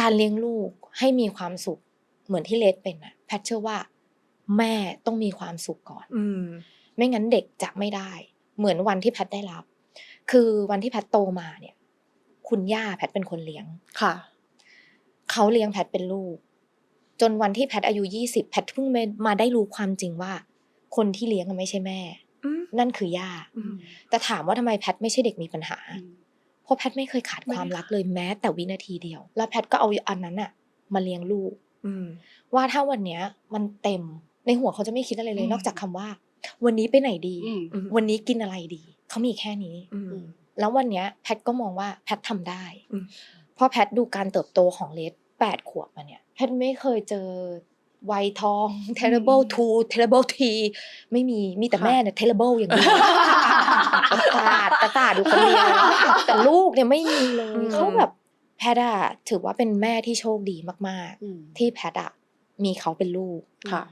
การเลี้ยงลูกให้มีความสุขเหมือนที่เลดเป็นอะแพทเชื่อว่า แม่ต้องมีความสุขก่อน อืม ไม่งั้นเด็กจะไม่ได้ เหมือนวันที่แพทได้รับ คือวันที่แพทโตมาเนี่ย คุณย่าแพทเป็นคนเลี้ยง ค่ะ เขาเลี้ยงแพทเป็นลูก จนวันที่แพทอายุยี่สิบแพทเพิ่งมามาได้รู้ความจริงว่า คนที่เลี้ยงอะไม่ใช่แม่ อืมนั่นคือย่า อืมแต่ถามว่าทำไมแพทไม่ใช่เด็กมีปัญหา อืมเพ ราะแพทไม่เคยขาดความรักเลยแม้แต่วินาทีเดียว แล้วแพทก็เอาอันนั้นอะมาเลี้ยงลูกอืมว่าถ้าวันเนี้ยมันเต็มในหัวเขาจะไม่คิดอะไรเลอืยมนอกจากคำว่า วันนี้ไปไหนดีอืมอืมวันนี้กินอะไรดี เขามีแค่นี้อืมอืมแล้ววันเนี้ยแพทก็มองว่าแพททำได้อืมเพราะแพทดูการเติบโตของเลสแปดขวบมาเนี่ยแพทไม่เคยเจอวัยทอง terrible two terrible three ไม่มีมีแต่ค่ะแม่เนี่ย terrible อย่างเดียว ตาตาดตาตาดอยู่คนเดียวแต่ลูกเนี่ยไม่มีเลยเขาแบบแพทอะถือว่าเป็นแม่ที่โชคดีมากอืมๆที่แพทอะมีเขาเป็นลูกค่ะ